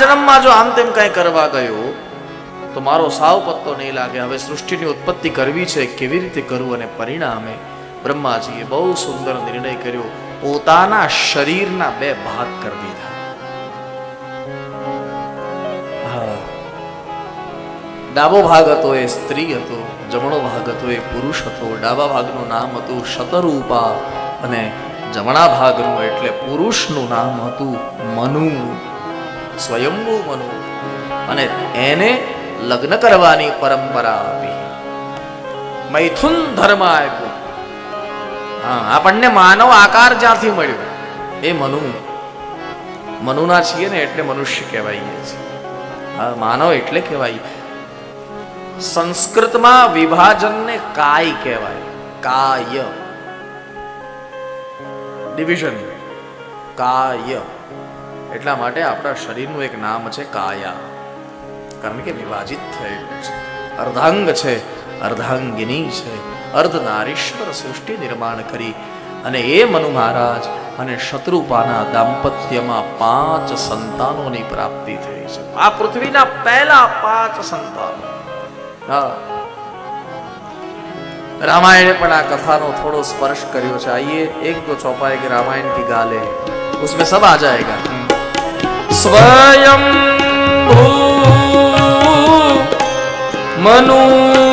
જન્મમાં જો આમ તેમ કઈ કરવા ગયો, તો મારો સાવ પત્તો નહીં લાગે. હવે સૃષ્ટિની ઉત્પત્તિ કરવી છે, કેવી રીતે કરવું અને પરિણામે બ્રહ્માજીએ બહુ સુંદર નિર્ણય કર્યો. પોતાના શરીરના બે ભાગ કરી દીધા. ડાબો ભાગ હતો એ સ્ત્રી હતો, જમણો ભાગ હતો એ પુરુષ હતો, ડાબા ભાગનું નામ હતું શતરૂપા, અને જમણા ભાગનું એટલે પુરુષનું નામ હતું મનુ. સ્વયંભૂ મનુ અને એને લગ્ન કરવાની પરંપરા આપી. મૈથુન ધર્મ આપ્યો હા, આપણને માનવ આકાર જ્યાંથી મળ્યો, એ મનુ. મનુના છીએ ને એટલે મનુષ્ય કહેવાય છે હા, માનવ એટલે કહેવાય સંસ્કૃતમાં વિભાજનને કાય કહેવાય. કાય. ડિવિઝન કાય. એટલા માટે આપણા શરીરનું એક નામ છે કાયા. કારણ કે વિભાજિત થયેલું છે. અર્ધાંગ છે, અર્ધાંગિની છે. અર્ધનારીશ્વર સૃષ્ટિ નિર્માણ કરી અને એ મનુ મહારાજ અને શત્રુપાના દાંપત્યમાં પાંચ સંતાનોની પ્રાપ્તિ થઈ છે. આ પૃથ્વીના પહેલા પાંચ સંતાનો. હા. રામાયણે પણ આ કથાનો થોડો સ્પર્શ કર્યો છે. આઈએ એક તો ચોપાય કે રામાયણ કી ગાલે उसमें सब आ जाएगा स्वयं मनु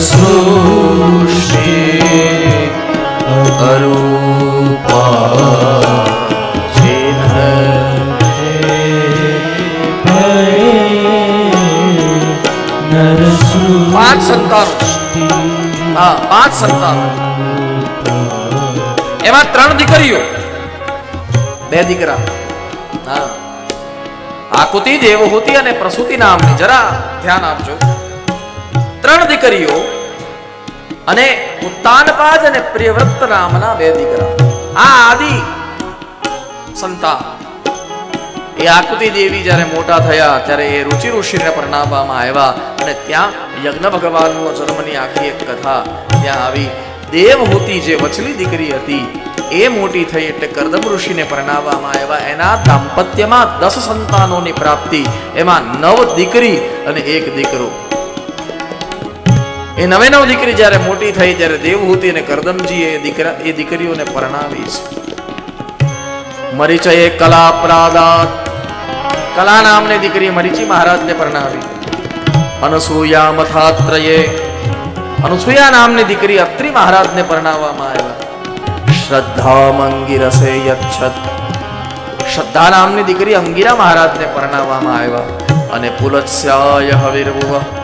સૃષ્ટિ અરૂપા પાંચ સંતાનો હા પાંચ સંતાનો એમાં ત્રણ દીકરીઓ બે દીકરા હા આકુતિ દેવહૂતિ અને પ્રસૂતિ નામની જરા ધ્યાન આપજો ત્રણ દીકરીઓ અને ઉત્તાનપાદ અને પ્રિયવ્રત નામના બે દીકરા. આ આદિ સંતાન. એ આકૃતિ દેવી જ્યારે મોટા થયા ત્યારે એ રુચિ ઋષિને પરણાવવામાં આવ્યા અને ત્યાં યજ્ઞ ભગવાનનો જન્મની આખી એક કથા ત્યાં આવી. દેવહૂતિ જે વચલી દીકરી હતી, એ મોટી થઈ એટલે કરદમ ઋષિને પરણાવવામાં આવ્યા. એના દાંપત્યમાં દસ સંતાનોની પ્રાપ્તિ. એમાં નવ દીકરી અને એક દીકરો. એ નવે નવ દીકરી જ્યારે મોટી થઈ ત્યારે દેવહૂતિ અને કરદમજી એ દીકરા એ દીકરીઓને પરણાવી છે. મરીચયે કલા પ્રાદાત કલા નામની દીકરી મરીચી મહારાજને પરણાવી. અનસૂયા મથાત્રયે અનસૂયા નામની દીકરી અત્રિ મહારાજને પરણાવવામાં આવ્યા. શ્રદ્ધા મંગિરસે યચ્છત. શ્રદ્ધા નામની દીકરી અંગિરા મહારાજને પરણાવવામાં આવ્યા. અને પુલત્સ્યાય હવિર્ભુવ.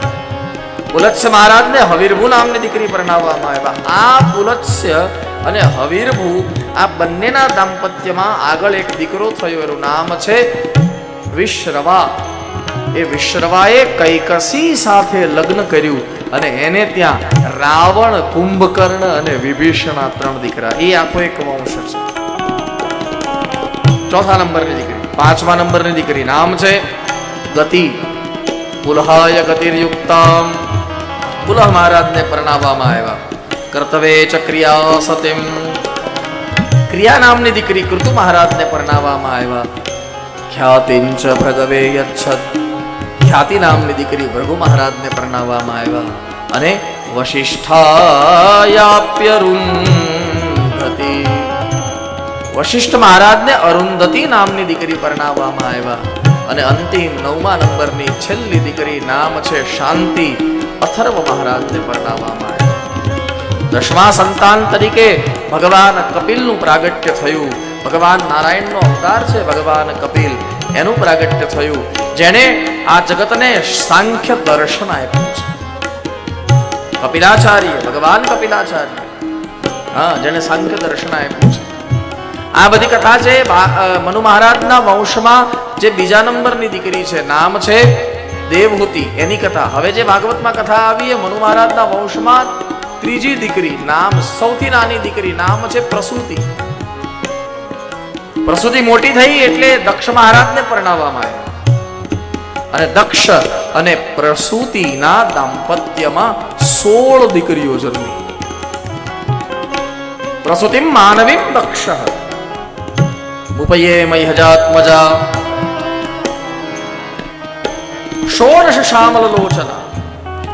પુલત્સ્ય મહારાજને હવિર્ભુ નામની દીકરી પરણાવવામાં આવ્યા. આ પુલત્સ્ય અને હવિર્ભુ આ બંનેના દાંપત્યમાં આગળ એક દીકરો થયો. એનું નામ છે વિશ્રવા. એ વિશ્રવાએ કૈકસી સાથે લગ્ન કર્યું અને એને ત્યાં રાવણ, કુંભકર્ણ અને વિભીષણ આ ત્રણ દીકરા. એ આખો એક વંશ છે. ચોથા નંબરની દીકરી. પાંચમા નંબરની દીકરી. નામ છે ગતિ. પુલહાય ગતિર્યુક્તામ. પુલહ મહારાજને પરણાવવામાં આવ્યા. કર્તવે ચ સતીમ ક્રિયા નામની દીકરી કૃતુ મહારાજને પરણાવવામાં આવ્યા. ખ્યાતિંચ ભગવે યચ્છત ખ્યાતિ નામની દીકરી ભૃગુ મહારાજને પરણાવવામાં આવ્યા. અને વશિષ્ઠાયાપ્યરુંધતિ વશિષ્ઠ મહારાજને અરુંધતી નામની દીકરી પરણાવવામાં આવ્યા. અને અંતિમ નવમા નંબરની છેલ્લી દીકરી નામ છે શાંતિ. અથર્વ મહારાજને પરણાવવામાં આવ્યા. દસમા સંતાન તરીકે ભગવાન કપિલનું પ્રાગટ્ય થયું. ભગવાન નારાયણનો અવતાર છે ભગવાન કપિલ. એનું પ્રાગટ્ય થયું. જેણે આ જગતને સાંખ્ય દર્શન આપ્યું છે. કપિલાચાર્ય, ભગવાન કપિલાચાર્ય. હા જેને સાંખ્ય દર્શન આપ્યું છે. આ બધી કથા છે મનુ મહારાજના વંશમાં જે બીજા નંબરની દીકરી છે, નામ છે દેવહૂતિ એની કથા. હવે જે ભાગવતમાં કથા આવી એ મનુ મહારાજના વંશમાં ત્રીજી દીકરી નામ, સૌથી નાની દીકરી નામ છે પ્રસૂતિ. પ્રસૂતિ મોટી થઈ એટલે દક્ષ મહારાજને પરણાવવામાં આવ્યા. અને દક્ષ અને પ્રસૂતિના દાંપત્યમાં સોળ દીકરીઓ જન્મી. પ્રસૂતિ માનવી દક્ષ. ઉપયે મહ્યજાત્મજા ષોડશ શ્યામલ લોચના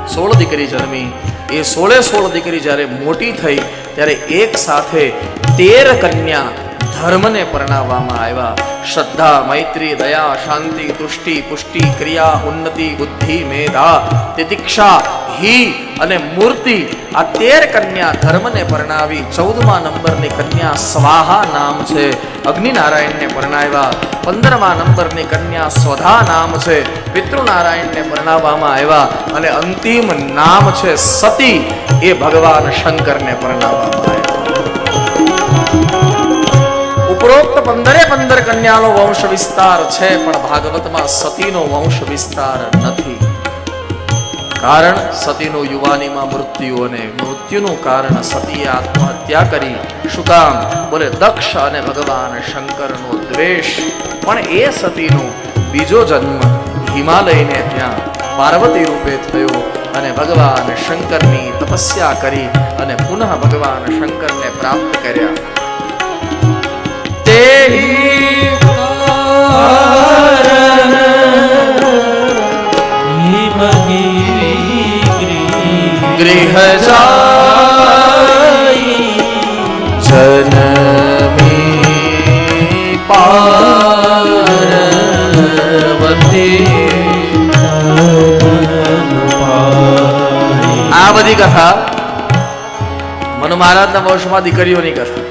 સોળ દીકરી જન્મી એ સોળે સોળ દીકરી જ્યારે મોટી થઈ ત્યારે એક સાથે તેર કન્યા ધર્મને પરણાવવામાં આવ્યા. શ્રદ્ધા, મૈત્રી, દયા, શાંતિ, તુષ્ટિ, પુષ્ટિ, ક્રિયા, ઉન્નતિ, બુદ્ધિ, મેધા, તિતિક્ષા હિ અને મૂર્તિ આ તેર કન્યા ધર્મને પરણાવી ચૌદમા નંબરની કન્યા સ્વાહા નામ છે. અગ્નિનારાયણને પરણાવ્યા. પંદરમા નંબરની કન્યા સ્વધા નામ છે. પિતૃનારાયણને પરણાવવામાં આવ્યા અને અંતિમ નામ છે સતી. એ ભગવાન શંકરને પરણાવવામાં આવ્યા. પંદરે પંદર કન્યાનો વંશ વિસ્તાર છે, પણ ભાગવતમાં સતીનો વંશ વિસ્તાર નથી. કારણ સતીનું યુવાનીમાં મૃત્યુ અને મૃત્યુનું કારણ સતીએ આત્મહત્યા કરી. શું બોલે, દક્ષ અને ભગવાન શંકરનો દ્વેષ. પણ એ સતીનો બીજો જન્મ હિમાલયને ત્યાં પાર્વતી રૂપે થયો અને ભગવાન શંકરની તપસ્યા કરી અને પુનઃ ભગવાન શંકરને પ્રાપ્ત કર્યા. ગૃહ જાય જનમી પાર્વતી આ બધી કથા મનુ મહારાજના વંશમાં દીકરીઓની કથા.